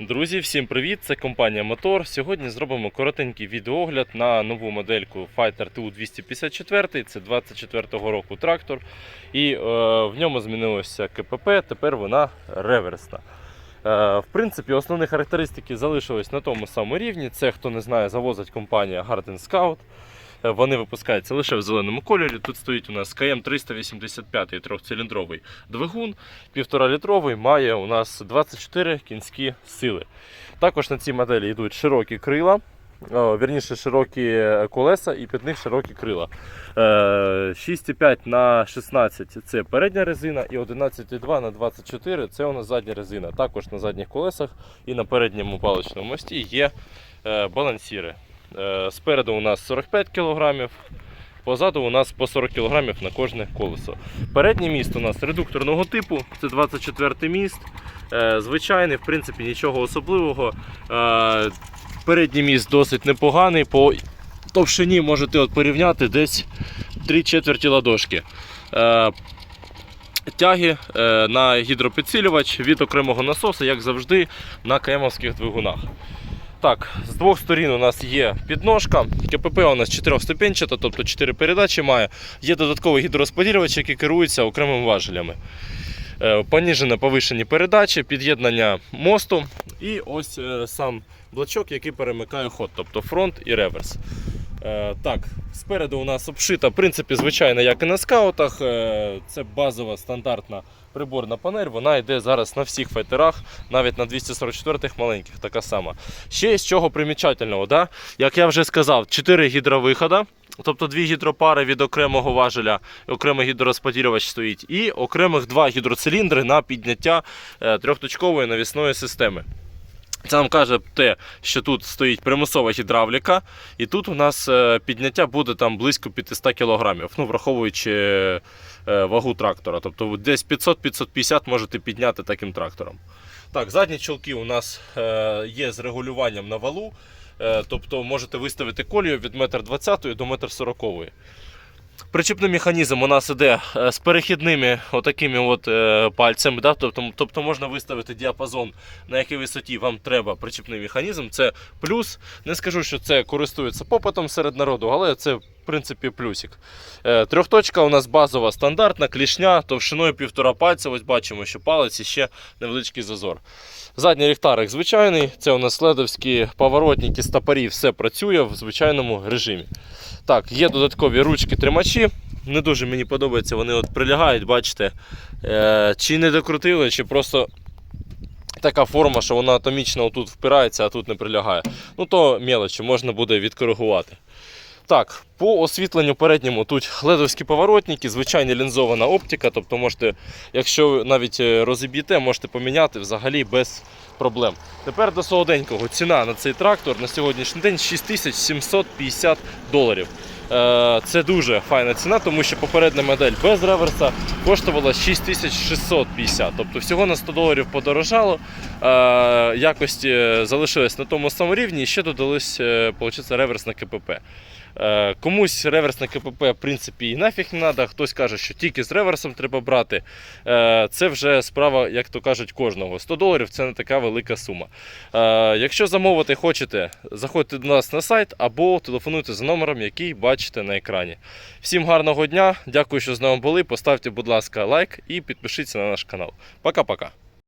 Друзі, всім привіт! Це компанія Мотор. Сьогодні зробимо коротенький відеогляд на нову модельку Fighter TU254. Це 24-го року трактор. І е, в ньому змінилося КПП, тепер вона реверсна. Е, в принципі, основні характеристики залишились на тому самому рівні. Це, хто не знає, завозить компанія Garden Scout. Е, Вони випускаються лише в зеленому кольорі. Тут стоїть у нас КМ 385 трьохциліндровий двигун, 1,5 літровий, має у нас 24 кінські сили. Також на цій моделі йдуть широкі крила, вірніше широкі колеса і під них широкі крила. Е, 6,5 на 16 це передня резина, і 11,2 на 24 це у нас задня резина. Також на задніх колесах і на передньому паличному мості є е, балансіри. Е, Спереду у нас 45 кг, позаду у нас по 40 кг на кожне колесо. Передній міст у нас редукторного типу, це 24 міст. Е, Звичайний, в принципі, нічого особливого. Е, Передній міст досить непоганий. По товщині можете от порівняти десь 3 четверті ладошки. Тяги на гідропідсилювач від окремого насоса, як завжди, на КМовських двигунах. Так, з двох сторін у нас є підножка. КПП у нас 4-ступенчата, тобто 4 передачі має. Є додатковий гідророзподілювач, який керується окремими важелями. Е, Поніжені повишені передачі, під'єднання мосту і ось е, сам блочок, який перемикає ход, тобто фронт і реверс. Е, Так, спереду у нас обшита, в принципі, звичайно, як і на скаутах. Е, Це базова стандартна приборна панель. Вона йде зараз на всіх файтерах, навіть на 244-х маленьких, така сама. Ще з чого примічательного, да? як я вже сказав, 4 гідровихода. Тобто дві гідропари від окремого важеля, окремий гідророзподілювач стоїть, і окремих два гідроциліндри на підняття е, трьохточкової навісної системи. Це нам каже те, що тут стоїть примусова гідравліка, і тут у нас е, підняття буде там близько 500 кг, ну, враховуючи е, вагу трактора. Тобто десь 500-550 можете підняти таким трактором. Так, задні чолки у нас е, є з регулюванням на валу. Тобто можете виставити колію від 1,20 до 1,40 м. Причіпний механізм у нас іде е, з перехідними отакими от е, пальцями. Да? Тобто, тобто можна виставити діапазон, на якій висоті вам треба причіпний механізм. Це плюс. Не скажу, що це користується попитом серед народу, але це принципі плюсик. Е, Трьохточка у нас базова стандартна, клішня, товщиною півтора пальця. Ось бачимо, що палець і ще невеличкий зазор. Задній ліхтарик звичайний, це у нас ледовські поворотники, стопорі, все працює в звичайному режимі. Так, є додаткові ручки тримачі. Не дуже мені подобається, вони от прилягають, бачите. Е, чи не докрутили, чи просто така форма, що вона атомічно тут впирається, а тут не прилягає. Ну то мелочі, можна буде відкоригувати. Так, по освітленню передньому тут ледовські поворотники, звичайна лінзована оптика, тобто можете, якщо навіть е, розіб'єте, можете поміняти взагалі без проблем. Тепер до солоденького. Ціна на цей трактор на сьогоднішній день 6750 доларів. Е, Це дуже файна ціна, тому що попередня модель без реверса коштувала 6650. Тобто всього на 100 доларів подорожало. Е, Якості залишились на тому самому рівні і ще додались виходить, реверс на КПП. Е, Комусь реверс на КПП в принципі і нафіг не треба. Хтось каже, що тільки з реверсом треба брати. Е, Це вже справа, як то кажуть, кожного. 100 доларів це не така велика сума. Е, Якщо замовити хочете, заходьте до нас на сайт або телефонуйте за номером, який бачите на екрані. Всім гарного дня, дякую, що з нами були. Поставте, будь ласка, лайк і підпишіться на наш канал. Пока-пока.